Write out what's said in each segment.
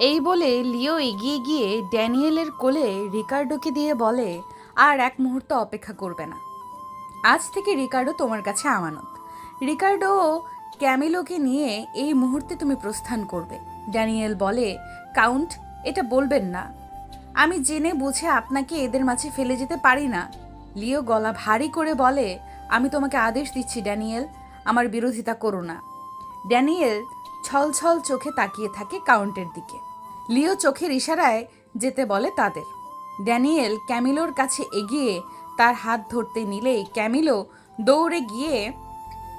এই বলে লিও এগিয়ে গিয়ে ড্যানিয়েলের কোলে রিকার্ডোকে দিয়ে বলে, আর এক মুহূর্ত অপেক্ষা করবে না। আজ থেকে রিকার্ডো তোমার কাছে আমানত। রিকার্ডো ক্যামিলোকে নিয়ে এই মুহূর্তে তুমি প্রস্থান করবে। ড্যানিয়েল বলে, কাউন্ট, এটা বলবেন না। আমি জেনে বুঝে আপনাকে এদের মাঝে ফেলে যেতে পারি না। লিও গলা ভারী করে বলে, আমি তোমাকে আদেশ দিচ্ছি, ড্যানিয়েল। আমার বিরোধিতা করো না। ড্যানিয়েল ছলছল চোখে তাকিয়ে থাকে কাউন্টের দিকে। লিও চোখের ইশারায় যেতে বলে তাদের। ড্যানিয়েল ক্যামিলোর কাছে এগিয়ে তার হাত ধরতে নিলেই ক্যামিলো দৌড়ে গিয়ে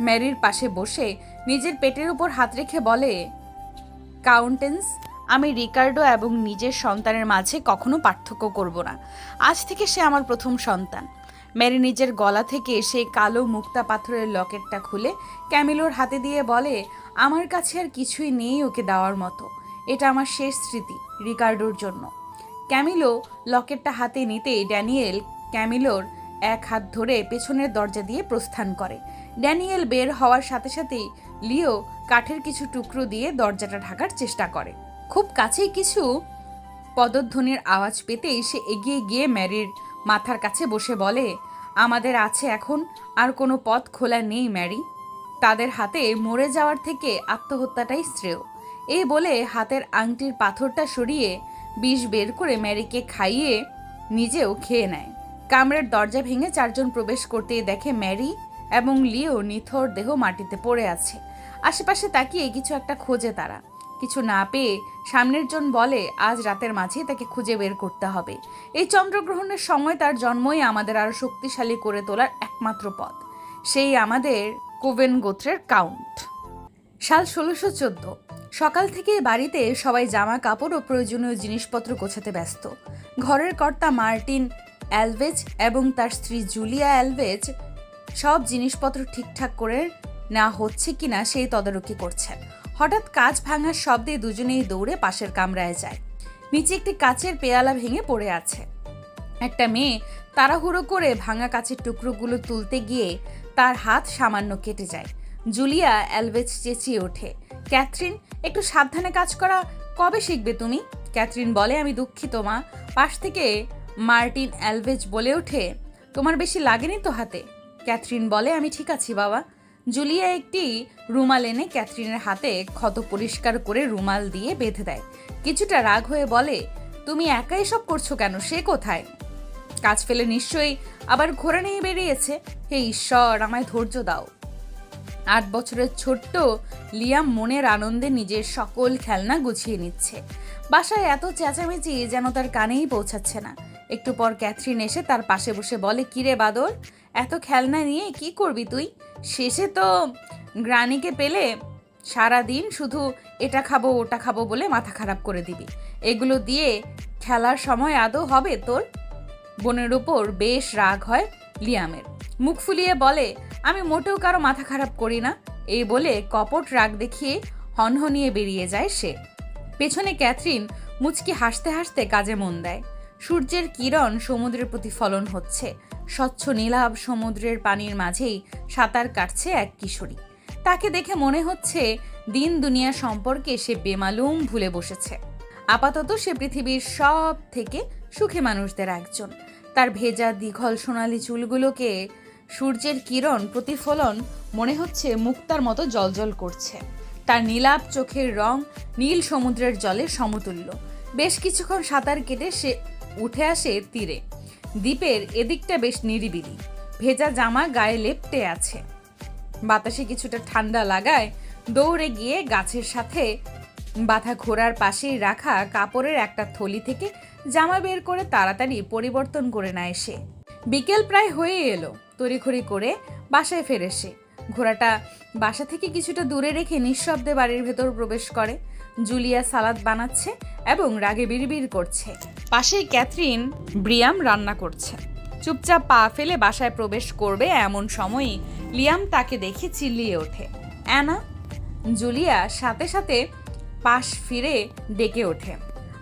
ম্যারির পাশে বসে নিজের পেটের উপর হাত রেখে বলে, কাউন্টেন্স, আমি রিকার্ডো এবং নিজের সন্তানের মাঝে কখনো পার্থক্য করব না। আজ থেকে সে আমার প্রথম সন্তান। ম্যারি নিজের গলা থেকে সেই কালো মুক্তা পাথরের লকেটটা খুলে ক্যামিলোর হাতে দিয়ে বলে, আমার কাছে আর কিছুই নেই ওকে দেওয়ার মতো। এটা আমার শেষ স্মৃতি রিকার্ডোর জন্য। ক্যামিলো লকেটটা হাতে নিতেই ড্যানিয়েল ক্যামিলোর এক হাত ধরে পেছনের দরজা দিয়ে প্রস্থান করে। ড্যানিয়েল বের হওয়ার সাথে সাথেই লিও কাঠের কিছু টুকরো দিয়ে দরজাটা ঢাকার চেষ্টা করে। খুব কাছেই কিছু পদধ্বনির আওয়াজ পেতেই সে এগিয়ে গিয়ে ম্যারির মাথার কাছে বসে বলে, আমাদের আছে এখন, আর কোনো পথ খোলা নেই, ম্যারি। তাদের হাতে মরে যাওয়ার থেকে আত্মহত্যাটাই শ্রেয়। এই বলে হাতের আংটির পাথরটা সরিয়ে বিষ বের করে ম্যারিকে খাইয়ে নিজেও খেয়ে নেয়। কামরের দরজা ভেঙে চারজন প্রবেশ করতে দেখে ম্যারি এবং লিও নিথর দেহ মাটিতে পড়ে আছে। আশেপাশে তাকিয়ে কিছু একটা খোঁজে তারা। কিছু না পেয়ে সামনের জন বলে, আজ রাতের মাঝেই তাকে খুঁজে বের করতে হবে। এই চন্দ্রগ্রহণের সময় তার জন্মই আমাদের আরও শক্তিশালী করে তোলার একমাত্র পথ। সেই আমাদের কোভেন গোত্রের কাউন্ট। সাল ষোলোশো চোদ্দ। সকাল থেকে বাড়িতে সবাই জামা কাপড় ও প্রয়োজনীয় জিনিসপত্র গোছাতে ব্যস্ত। ঘরের কর্তা মার্টিন অ্যালভেজ এবং তার স্ত্রী জুলিয়া অ্যালভেজ সব জিনিসপত্র ঠিকঠাক করে না হচ্ছে কিনা সেই তদারকি করছেন। হঠাৎ কাজ ভাঙার শব্দে দুজনেই দৌড়ে পাশের কামরায় যায়। নিচে একটি কাচের পেয়ালা ভেঙে পড়ে আছে। একটা মেয়ে তাড়াহুড়ো করে ভাঙা কাচের টুকরোগুলো তুলতে গিয়ে তার হাত সামান্য কেটে যায়। জুলিয়া অ্যালভেজ চেঁচিয়ে ওঠে। ক্যাথরিন, একটু সাবধানে কাজ করা, কবে শিখবে তুমি? ক্যাথরিন বলে, আমি দুঃখিত, মা। পাশ থেকে মার্টিন অ্যালভেজ বলে ওঠে, তোমার বেশি লাগেনি তো হাতে? ক্যাথরিন বলে, আমি ঠিক আছি, বাবা। জুলিয়া একটি রুমাল এনে ক্যাথরিনের হাতে ক্ষত পরিষ্কার করে রুমাল দিয়ে বেঁধে দেয়। কিছুটা রাগ হয়ে বলে, তুমি একাই সব করছ কেন? সে কোথায়? কাজ ফেলে নিশ্চয়ই, আবার ঘোরা নিয়ে বেরিয়েছে। হে ঈশ্বর, আমায় ধৈর্য দাও। আট বছরের ছোট্ট লিয়াম মনের আনন্দে নিজের সকল খেলনা গুছিয়ে নিচ্ছে। বাসায় এত চেঁচামেচি যেন তার কানেই পৌঁছাচ্ছে না। একটু পর ক্যাথরিন এসে তার পাশে বসে বলে কিরে বাদর, এত খেলনা নিয়ে কি করবি তুই? শেষে তো গ্রানিকে পেলে সারা দিন শুধু এটা খাব, ওটা খাব বলে মাথা খারাপ করে দিবি। এগুলো দিয়ে খেলার সময় আদৌ হবে তোর? বোনের উপর বেশ রাগ হয় লিয়ামের। মুখ ফুলিয়ে বলে আমি মোটেও কারও মাথা খারাপ করি না, এই বলে কপট রাগ দেখিয়ে হনহনিয়ে বেরিয়ে যায় সে। পেছনে ক্যাথরিন মুচকি হাসতে হাসতে কাজে মন দেয়। সূর্যের কিরণ সমুদ্রের প্রতিফলন হচ্ছে। স্বচ্ছ নীলাভ সমুদ্রের পানির মাঝেই সাঁতার কাটছে এক কিশোরী। তাকে দেখে মনে হচ্ছে দিন দুনিয়া সম্পর্কে সে বেমালুম ভুলে বসেছে। আপাতত সে পৃথিবীর সব থেকে সুখী মানুষদের একজন। তার ভেজা, দীঘল সোনালি চুলগুলোকে সূর্যের কিরণ প্রতিফলন মনে হচ্ছে মুক্তার মতো জলজল করছে। তার নীলাপ চোখের রং নীল সমুদ্রের জলে সমতুল্য। বেশ কিছুক্ষণ সাঁতার কেটে সে উঠে আসে তীরে। দ্বীপের এদিকটা বেশ নিরিবিলি। ভেজা জামা গায়ে লেপটে আছে। বাতাসে কিছুটা ঠান্ডা লাগায় দৌড়ে গিয়ে গাছের সাথে বাঁধা ঘোড়ার পাশেই রাখা কাপড়ের একটা থলি থেকে জামা বের করে তাড়াতাড়ি পরিবর্তন করে নেয় সে। বিকেল প্রায় হয়ে এলো। তড়িঘড়ি করে বাসায় ফেরে সে ঘোড়াটা বাসা থেকে কিছুটা দূরে রেখে নিঃশব্দে বাড়ির ভেতর প্রবেশ করে। জুলিয়া সালাদ বানাচ্ছে এবং রাগে বিড়বিড় করছে। পাশেই ক্যাথরিন, ব্রিয়াম রান্না করছে। চুপচাপ পা ফেলে বাসায় প্রবেশ করবে এমন সময়ই লিয়াম তাকে দেখে চিল্লিয়ে ওঠে। অ্যানা, জুলিয়া সাথে সাথে পাশ ফিরে ডেকে ওঠে।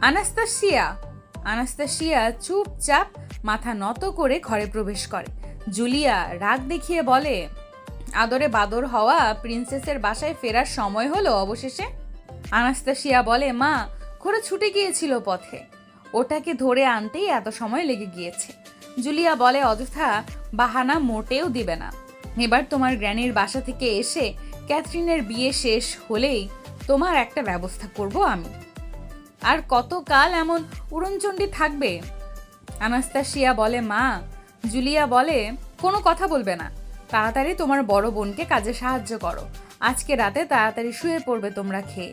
আনাস্তাসিয়া আনাস্তাসিয়া চুপচাপ মাথা নত করে ঘরে প্রবেশ করে। জুলিয়া রাগ দেখিয়ে বলে, আদরে বাদর হওয়া প্রিন্সেসের বাসায় ফেরার সময় হলো অবশেষে? আনাস্তাসিয়া বলে, মা ঘোড়া ছুটে গিয়েছিল পথে। ওটাকে ধরে আনতেই এত সময় লেগে গিয়েছে। জুলিয়া বলে, অযথা বাহানা মোটেও দিবে না। এবার তোমার গ্র্যানির বাসা থেকে এসে ক্যাথরিনের বিয়ে শেষ হলেই তোমার একটা ব্যবস্থা করব আমি। আর কতকাল এমন উড়নচণ্ডী থাকবে আনাস্তাসিয়া বলে মা, জুলিয়া বলে, কোনো কথা বলবে না। তাড়াতাড়ি তোমার বড় বোনকে কাজে সাহায্য করো। আজকে রাতে তাড়াতাড়ি শুয়ে পড়বে তোমরা খেয়ে।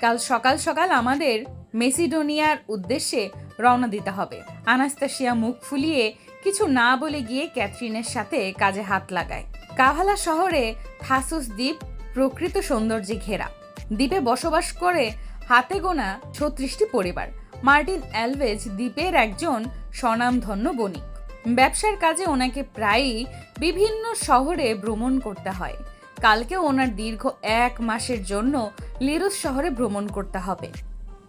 কাল সকাল সকাল আমাদের মেসিডোনিয়ার উদ্দেশ্যে রওনা দিতে হবে। আনাস্তাসিয়া মুখ ফুলিয়ে কিছু না বলে গিয়ে ক্যাথরিনের সাথে কাজে হাত লাগায়। কাভালা শহরে থাসুস দ্বীপ প্রকৃত সৌন্দর্যে ঘেরা। দ্বীপে বসবাস করে হাতে গোনা ছত্রিশটি পরিবার। মার্টিন অ্যালভেজ দ্বীপের একজন স্বনামধন্য বণিক। ব্যবসার কাজে ওনাকে প্রায়ই বিভিন্ন শহরে ভ্রমণ করতে হয়। কালকে ওনার দীর্ঘ এক মাসের জন্য লিরুস শহরে ভ্রমণ করতে হবে।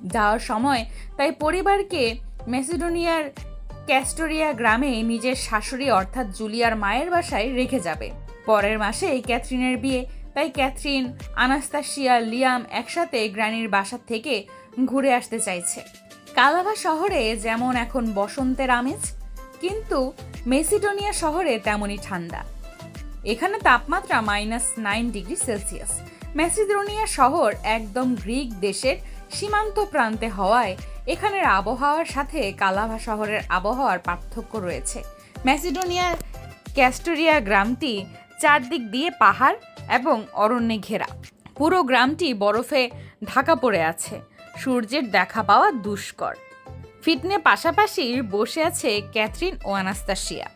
যাওয়ার সময় তাই পরিবারকে মেসিডোনিয়ার ক্যাস্টোরিয়া গ্রামে নিজের শাশুড়ি অর্থাৎ জুলিয়ার মায়ের বাসায় রেখে যাবে। পরের মাসেই ক্যাথরিনের বিয়ে, তাই ক্যাথরিন আনাস্তাসিয়া লিয়াম একসাথে গ্রানির বাসা থেকে ঘুরে আসতে চাইছে। কালাভা শহরে যেমন এখন বসন্তের আমেজ, কিন্তু মেসিডোনিয়া শহরে তেমনই ঠান্ডা। এখানে তাপমাত্রা minus nine degree Celsius. Macedonia শহর একদম গ্রিক দেশের সীমান্ত প্রান্তে হওয়ায় এখানের আবহাওয়ার সাথে কালাভা শহরের আবহাওয়ার পার্থক্য রয়েছে। ম্যাসিডোনিয়ার ক্যাস্টোরিয়া গ্রামটি চারদিক দিয়ে পাহাড় এবং অরণ্যে ঘেরা। পুরো গ্রামটি বরফে ঢাকা পড়ে আছে। সূর্যের দেখা পাওয়া দুষ্কর। ফিটনে পাশাপাশি বসে আছে ক্যাথরিন ও আনাস্তাসিয়া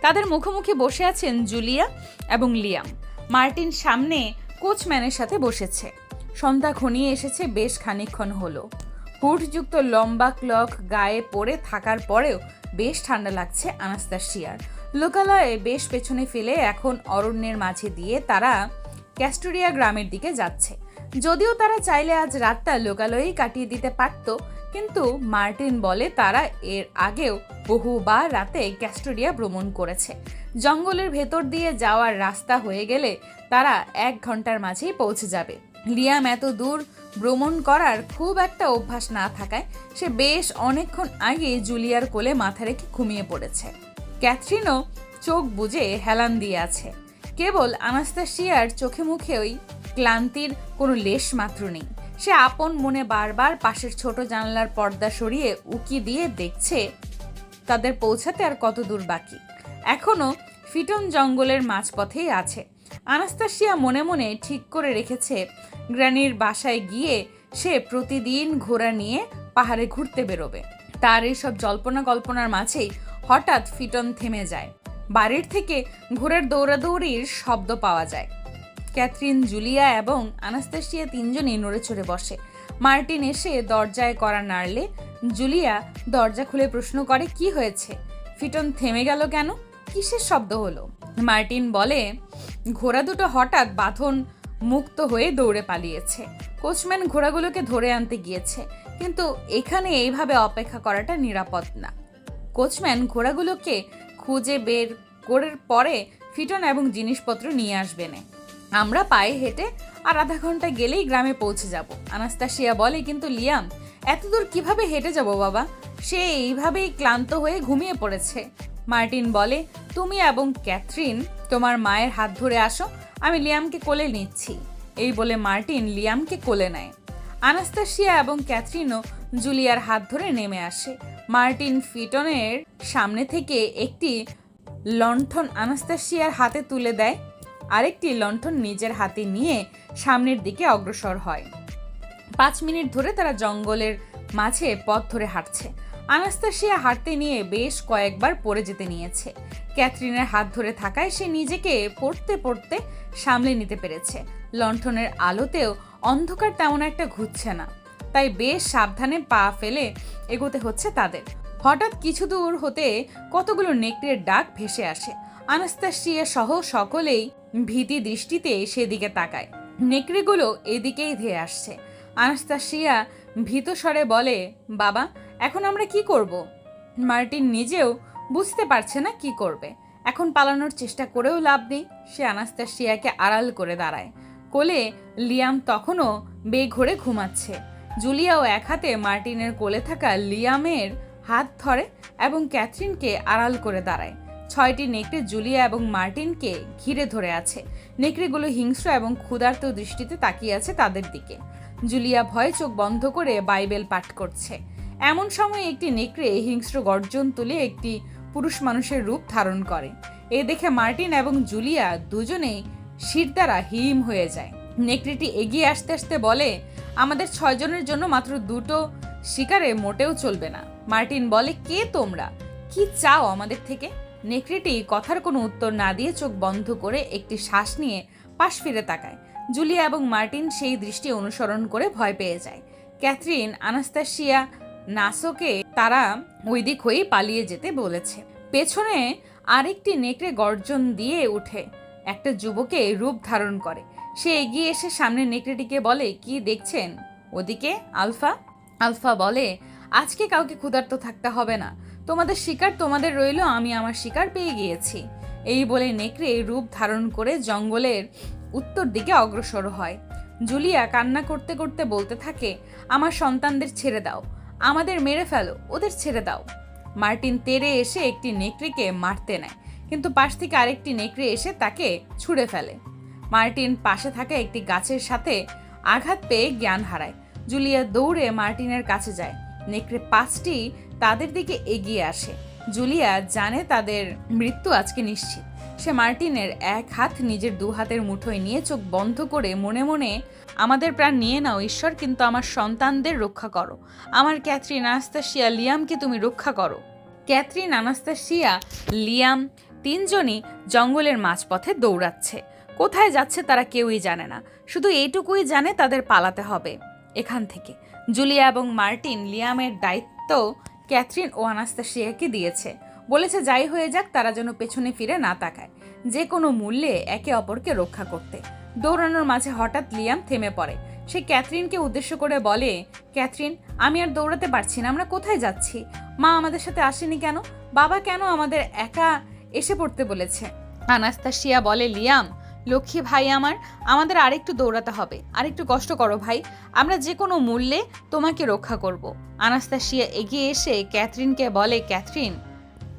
তাদের মুখোমুখি বসে আছেন জুলিয়া এবং লিয়াম। মার্টিন সামনে কোচম্যানের সাথে বসেছে। সন্ধ্যা ঘনিয়ে এসেছে বেশ খানিকক্ষণ হলো। হুটযুক্ত লম্বা ক্লক গায়ে পড়ে থাকার পরেও বেশ ঠান্ডা লাগছে আনাস্তাসিয়ার লোকালয়ে বেশ পেছনে ফেলে এখন অরণ্যের মাঝে দিয়ে তারা ক্যাস্টোরিয়া গ্রামের দিকে যাচ্ছে। যদিও তারা চাইলে আজ রাতটা লোকালয়েই কাটিয়ে দিতে পারত, কিন্তু মার্টিন বলে তারা এর আগেও বহুবার রাতে ক্যাস্টোরিয়া ভ্রমণ করেছে। জঙ্গলের ভেতর দিয়ে যাওয়ার রাস্তা হয়ে গেলে তারা এক ঘণ্টার মাঝেই পৌঁছে যাবে। লিয়াম এত দূর ভ্রমণ করার খুব একটা অভ্যাস না থাকায় সে বেশ অনেকক্ষণ আগে জুলিয়ার কোলে মাথা রেখে ঘুমিয়ে পড়েছে। ক্যাথরিনও চোখ বুজে হেলান দিয়ে আছে। কেবল আনাস্তাসিয়ার চোখে মুখে ওই ক্লান্তির কোনো লেশ মাত্র নেই। সে আপন মনে বারবার পাশের ছোট জানলার পর্দা সরিয়ে উকি দিয়ে দেখছে তাদের পৌঁছাতে আর কত দূর বাকি। এখনও ফিটন জঙ্গলের মাঝপথেই আছে। আনাস্তাসিয়া মনে মনে ঠিক করে রেখেছে গ্রানির বাসায় গিয়ে সে প্রতিদিন ঘোড়া নিয়ে পাহাড়ে ঘুরতে বেরোবে। তার এইসব জল্পনা কল্পনার মাঝেই হঠাৎ ফিটন থেমে যায়। বাড়ির থেকে ঘোড়ার দৌড়াদৌড়ির শব্দ পাওয়া যায়। ক্যাথরিন, জুলিয়া এবং আনাস্তাসিয়া তিনজনই নড়ে চড়ে বসে। মার্টিন এসে দরজায় করা নাড়লে জুলিয়া দরজা খুলে প্রশ্ন করে, কি হয়েছে? ফিটন থেমে গেল কেন? কিসের শব্দ হলো? মার্টিন বলে, ঘোড়া দুটো হঠাৎ বাঁধন মুক্ত হয়ে দৌড়ে পালিয়েছে। কোচম্যান ঘোড়াগুলোকে ধরে আনতে গিয়েছে, কিন্তু এখানে এইভাবে অপেক্ষা করাটা নিরাপদ না। কোচম্যান ঘোড়াগুলোকে খুঁজে বের করার পরে ফিটন এবং জিনিসপত্র নিয়ে আসবেন। আমরা পায়ে হেঁটে আর আধা ঘণ্টা গেলেই গ্রামে পৌঁছে যাব। আনাস্তাসিয়া বলে, কিন্তু লিয়াম, এতদূর কীভাবে হেঁটে যাব বাবা? সে এইভাবেই ক্লান্ত হয়ে ঘুমিয়ে পড়েছে। মার্টিন বলে, তুমি এবং ক্যাথরিন, তোমার মায়ের হাত ধরে আসো, আমি লিয়ামকে কোলে নিচ্ছি। এই বলে মার্টিন লিয়ামকে কোলে নেয়। আনাস্তাসিয়া এবং ক্যাথরিনও জুলিয়ার হাত ধরে নেমে আসে। মার্টিন ফিটনের সামনে থেকে একটি লণ্ঠন আনাস্তাসিয়ার হাতে তুলে দেয়। আরেকটি লণ্ঠন নিজের হাতে নিয়ে সামনের দিকে অগ্রসর হয়। পাঁচ মিনিট ধরে তারা জঙ্গলের মাঝে পথ ধরে হাঁটছে। আনাস্তাসিয়া হাঁটতে নিয়ে বেশ কয়েকবার পড়ে যেতে নিয়েছে। ক্যাথরিনের হাত ধরে থাকায় সে নিজেকে পড়তে পড়তে সামলে নিতে পেরেছে। লণ্ঠনের আলোতেও অন্ধকার তেমন একটা ঘুরছে না। তাই বেশ সাবধানে পা ফেলে এগোতে হচ্ছে তাদের। হঠাৎ কিছু দূর হতে কতগুলো নেকড়ের ডাক ভেসে আসে। আনাস্তাসিয়া সহ সকলেই ভীতি দৃষ্টিতে সেদিকে তাকায়। নেকড়েগুলো এদিকেই ধেয়ে আসছে। আনাস্তাসিয়া ভীত স্বরে বলে, বাবা, এখন আমরা কি করব? মার্টিন নিজেও বুঝতে পারছে না কি করবে। এখন পালানোর চেষ্টা করেও লাভ নেই। সে আনাস্তাসিয়াকে আড়াল করে দাঁড়ায়। কোলে লিয়াম তখনও বেঘরে ঘুমাচ্ছে। জুলিয়াও এক হাতে মার্টিনের কোলে থাকা লিয়ামের হাত ধরে এবং ক্যাথরিনকে আড়াল করে দাঁড়ায়। ছয়টি নেকড়ে জুলিয়া এবং মার্টিনকে ঘিরে ধরে আছে। নেকড়েগুলো হিংস্র এবং ক্ষুধার্ত দৃষ্টিতে তাকিয়ে আছে তাদের দিকে। জুলিয়া ভয়ে চোখ বন্ধ করে বাইবেল পাঠ করছে। এমন সময় একটি নেকড়ে হিংস্র গর্জন তুলে একটি পুরুষ মানুষের রূপ ধারণ করে। এ দেখে মার্টিন এবং জুলিয়া দুজনেই শির দ্বারা হিম হয়ে যায়। নেকড়েটি এগিয়ে আসতে আসতে বলে, আমাদের ছয়জনের জন্য মাত্র দুটো শিকারে মোটেও চলবে না। মার্টিন বলে, কে তোমরা? কি চাও আমাদের থেকে? নেকড়েটি কথার কোনো উত্তর না দিয়ে চোখ বন্ধ করে একটি শ্বাস নিয়ে পাশ ফিরে তাকায়। জুলিয়া এবং মার্টিন সেই দৃষ্টি অনুসরণ করে ভয় পেয়ে যায়। ক্যাথরিন আনাস্তাসিয়া নাসোকে তারা ওই দিক হয়েই পালিয়ে যেতে বলেছে। পেছনে আরেকটি নেকড়ে গর্জন দিয়ে উঠে। একটা যুবকে রূপ ধারণ করে। সে এগিয়ে এসে সামনে নেকড়েটিকে বলে, কি দেখছেন? ওদিকে আলফা? আলফা বলে, আজকে কাউকে ক্ষুধার্ত থাকতে হবে না। তোমাদের শিকার তোমাদের রইল, আমি আমার শিকার পেয়ে গিয়েছি। এই বলে নেকড়ে রূপ ধারণ করে জঙ্গলের উত্তর দিকে অগ্রসর হয়। জুলিয়া কান্না করতে করতে বলতে থাকে, আমার সন্তানদের ছেড়ে দাও, আমাদের মেরে ফেলো, ওদের ছেড়ে দাও। মার্টিন তেরে এসে একটি নেকড়েকে মারতে নেয়, কিন্তু পাশ থেকে আরেকটি নেকড়ে এসে তাকে ছুঁড়ে ফেলে। মার্টিন পাশে থাকা একটি গাছের সাথে আঘাত পেয়ে জ্ঞান হারায়। জুলিয়া দৌড়ে মার্টিনের কাছে যায়। নেকড়ে পাঁচটি তাদের দিকে এগিয়ে আসে। জুলিয়া জানে তাদের মৃত্যু আজকে নিশ্চিত। সে মার্টিনের এক হাত নিজের দু হাতের মুঠোয় নিয়ে চোখ বন্ধ করে মনে মনে, আমাদের প্রাণ নিয়ে নাও ঈশ্বর, কিন্তু আমার সন্তানদের রক্ষা করো। আমার ক্যাথরিন আনাস্তাসিয়া লিয়ামকে তুমি রক্ষা করো। ক্যাথরিন আনাস্তাসিয়া লিয়াম তিনজনই জঙ্গলের মাঝপথে দৌড়াচ্ছে। কোথায় যাচ্ছে তারা কেউই জানে না। শুধু এইটুকুই জানে তাদের পালাতে হবে। এখান থেকে জুলিয়া এবং মার্টিন লিয়ামের দায়িত্ব ক্যাথরিন ও আনাস্তাসিয়াকে দিয়েছে। বলেছে, যাই হয়ে যাক, তারা যেন পেছনে ফিরে না তাকায়। যে কোনো মূল্যে একে অপরকে রক্ষা করতে। দৌড়ানোর মাঝে হঠাৎ লিয়াম থেমে পড়ে। সে ক্যাথরিনকে উদ্দেশ্য করে বলে, ক্যাথরিন, আমি আর দৌড়াতে পারছি না, আমরা কোথায় যাচ্ছি? মা আমাদের সাথে আসেনি কেন? বাবা কেন আমাদের একা এসে পড়তে বলেছে? আনাস্তাসিয়া বলে, লিয়াম লক্ষ্মী ভাই আমার, আমাদের আরেকটু দৌড়াতে হবে। আরেকটু কষ্ট করো ভাই। আমরা যে কোনো মূল্যে তোমাকে রক্ষা করব। আনাস্তাসিয়া এগিয়ে এসে ক্যাথরিনকে বলে, ক্যাথরিন,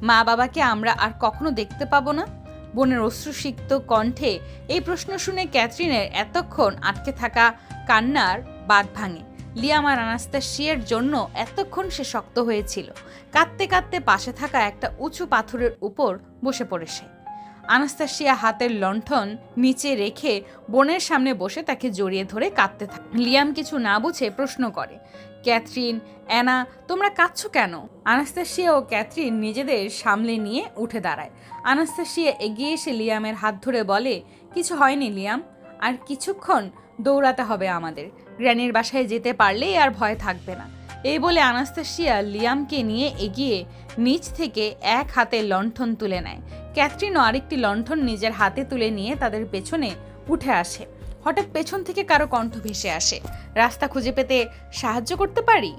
মা বাবাকে আমরা আর কখনো দেখতে পাবো না? বোনের অশ্রুসিক্ত কণ্ঠে এই প্রশ্ন শুনে ক্যাথরিনের এতক্ষণ আটকে থাকা কান্নার বাদ ভাঙে। লিয়াম আর আনাস্তাসিয়ার জন্য এতক্ষণ সে শক্ত হয়েছিল। কাঁদতে কাঁদতে পাশে থাকা একটা উঁচু পাথরের উপর বসে পড়ে সে। আনাস্তাসিয়া হাতের লণ্ঠন নিচে রেখে বোনের সামনে বসে তাকে জড়িয়ে ধরে কাঁদতে থাকে। লিয়াম কিছু না বুঝে প্রশ্ন করে, ক্যাথরিন, অ্যানা, তোমরা কাঁদছো কেন? আনাস্তাসিয়া ও ক্যাথরিন নিজেদের সামলে নিয়ে উঠে দাঁড়ায়। আনাস্তাসিয়া এগিয়ে এসে লিয়ামের হাত ধরে বলে, কিছু হয়নি লিয়াম, আর কিছুক্ষণ দৌড়াতে হবে আমাদের। গ্র্যানির বাসায় যেতে পারলেই আর ভয় থাকবে না। এই বলে আনাস্তাসিয়া লিয়ামকে নিয়ে এগিয়ে নিচ থেকে এক হাতে লণ্ঠন তুলে নেয়। ক্যাথরিনও আরেকটি লণ্ঠন নিজের হাতে তুলে নিয়ে তাদের পেছনে উঠে আসে। হঠাৎ পেছন থেকে কারও কণ্ঠ ভেসে আসে। রাস্তা খুঁজে পেতে সাহায্য করতে পারি?